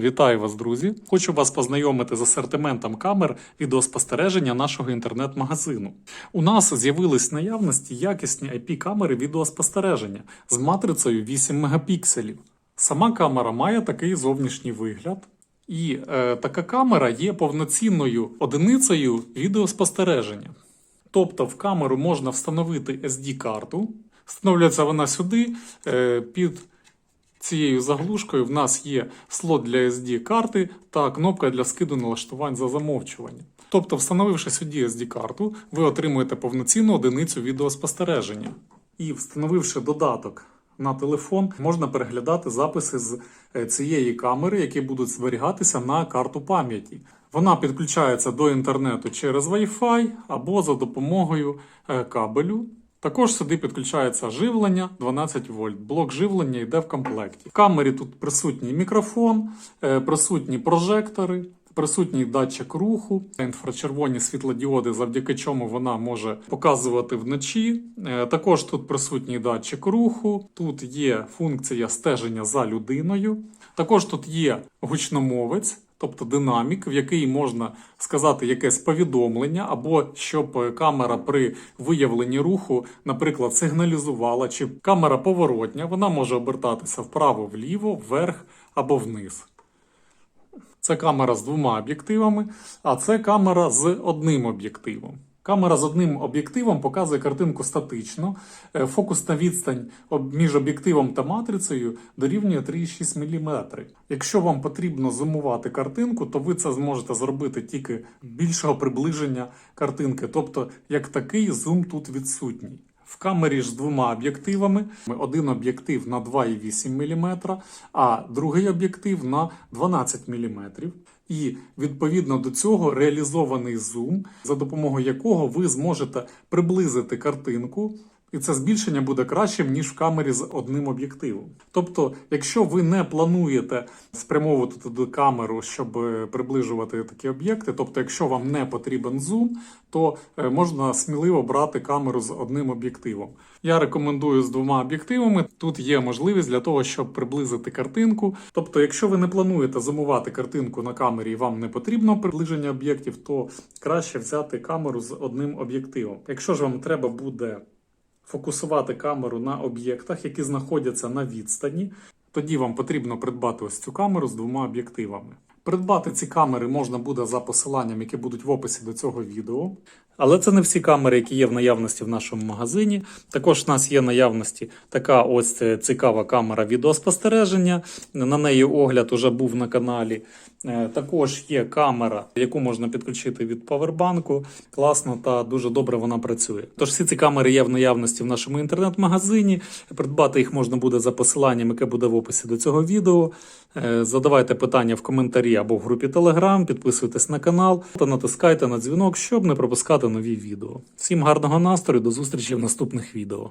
Вітаю вас, друзі! Хочу вас познайомити з асортиментом камер відеоспостереження нашого інтернет-магазину. У нас з'явились наявності якісні IP-камери відеоспостереження з матрицею 8 мегапікселів. Сама камера має такий зовнішній вигляд, і е, така камера є повноцінною одиницею відеоспостереження. Тобто в камеру можна встановити SD-карту. Встановлюється вона сюди е, під цією заглушкою. В нас є слот для SD-карти та кнопка для скиду налаштувань за замовчування. Тобто, встановивши сюди SD-карту, ви отримуєте повноцінну одиницю відеоспостереження. І встановивши додаток на телефон, можна переглядати записи з е, цієї камери, які будуть зберігатися на карту пам'яті. Вона підключається до інтернету через Wi-Fi або за допомогою е, кабелю. Також сюди підключається живлення 12 вольт. Блок живлення йде в комплекті. В камері тут присутній мікрофон, е, присутні прожектори, присутній датчик руху, інфрачервоні світлодіоди, завдяки чому вона може показувати вночі. Е, Також тут присутній датчик руху, тут є функція стеження за людиною. Також тут є гучномовець. Тобто динамік, в який можна сказати якесь повідомлення, або щоб камера при виявленні руху, наприклад, сигналізувала, чи камера поворотня, вона може обертатися вправо-вліво, вверх або вниз. Це камера з двома об'єктивами, а це камера з одним об'єктивом. Камера з одним об'єктивом показує картинку статично. Фокус Фокусна відстань між об'єктивом та матрицею дорівнює 3,6 мм. Якщо вам потрібно зумувати картинку, то ви це зможете зробити тільки більшого приближення картинки. Тобто, як такий зум тут відсутній. В камері ж з двома об'єктивами. Один об'єктив на 2,8 мм, а другий об'єктив на 12 мм. І відповідно до цього реалізований зум, за допомогою якого ви зможете приблизити картинку. І це збільшення буде кращим, ніж в камері з одним об'єктивом. Тобто, якщо ви не плануєте спрямовувати туди камеру, щоб е, приближувати такі об'єкти, тобто, якщо вам не потрібен зум, то е, можна сміливо брати камеру з одним об'єктивом. Я рекомендую з двома об'єктивами. Тут є можливість для того, щоб приблизити картинку. Тобто, якщо ви не плануєте зумувати картинку на камері і вам не потрібно приближення об'єктів, то краще взяти камеру з одним об'єктивом. Якщо ж вам треба буде фокусувати камеру на об'єктах, які знаходяться на відстані, тоді вам потрібно придбати ось цю камеру з двома об'єктивами. Придбати ці камери можна буде за посиланням, які будуть в описі до цього відео. Але це не всі камери, які є в наявності в нашому магазині. Також в нас є в наявності така ось е, цікава камера відеоспостереження. На неї огляд уже був на каналі. Е, Також є камера, яку можна підключити від павербанку. Класно та дуже добре вона працює. Тож всі ці камери є в наявності в нашому інтернет-магазині. Придбати їх можна буде за посиланням, яке буде в описі до цього відео. Е, Задавайте питання в коментарі або в групі Telegram, підписуйтесь на канал та натискайте на дзвінок, щоб не пропускати нові відео. Всім гарного настрою, до зустрічі в наступних відео.